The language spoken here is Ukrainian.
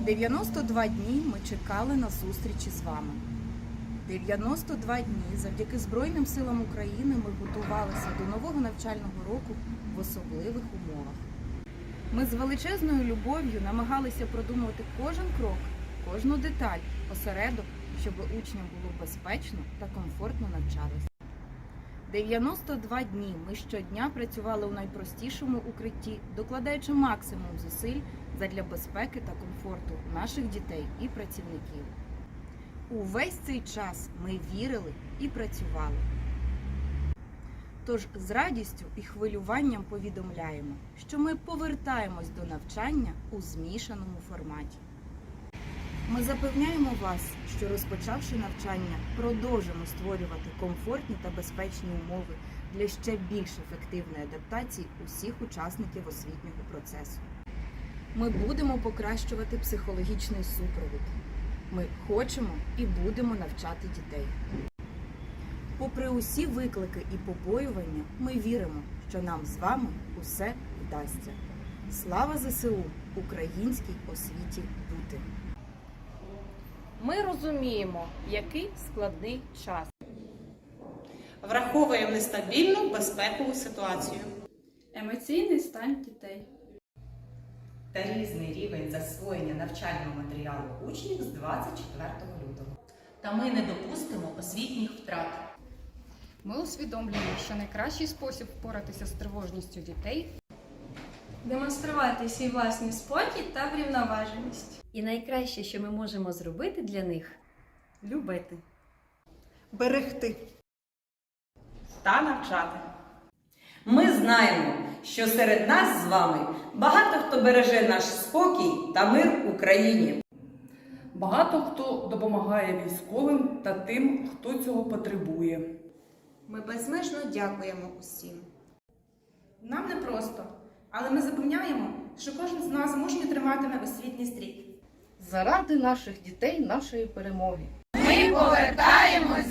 92 дні ми чекали на зустрічі з вами. 92 дні завдяки Збройним силам України ми готувалися до нового навчального року в особливих умовах. Ми з величезною любов'ю намагалися продумувати кожен крок, кожну деталь, осередок, щоб учням було безпечно та комфортно навчатися. 92 дні ми щодня працювали у найпростішому укритті, докладаючи максимум зусиль задля безпеки та комфорту наших дітей і працівників. Увесь цей час ми вірили і працювали. Тож з радістю і хвилюванням повідомляємо, що ми повертаємось до навчання у змішаному форматі. Ми запевняємо вас, що розпочавши навчання, продовжимо створювати комфортні та безпечні умови для ще більш ефективної адаптації усіх учасників освітнього процесу. Ми будемо покращувати психологічний супровід. Ми хочемо і будемо навчати дітей. Попри усі виклики і побоювання, ми віримо, що нам з вами усе вдасться. Слава ЗСУ! Українській освіті бути! Ми розуміємо, який складний час. Враховуємо нестабільну безпекову ситуацію. Емоційний стан дітей. та різний рівень засвоєння навчального матеріалу учнів з 24 лютого. Та ми не допустимо освітніх втрат. Ми усвідомлюємо, що найкращий спосіб впоратися з тривожністю дітей Демонструвати свій власний спокій та врівноваженість. І найкраще, що ми можемо зробити для них любити. Берегти! Та навчати. Ми знаємо, що серед нас з вами багато хто береже наш спокій та мир Україні. Багато хто допомагає військовим та тим, хто цього потребує. Ми безмежно дякуємо усім. Нам непросто, але ми запевняємо, що кожен з нас мужньо триматиме освітній стрій. Заради наших дітей, нашої перемоги. Ми повертаємось.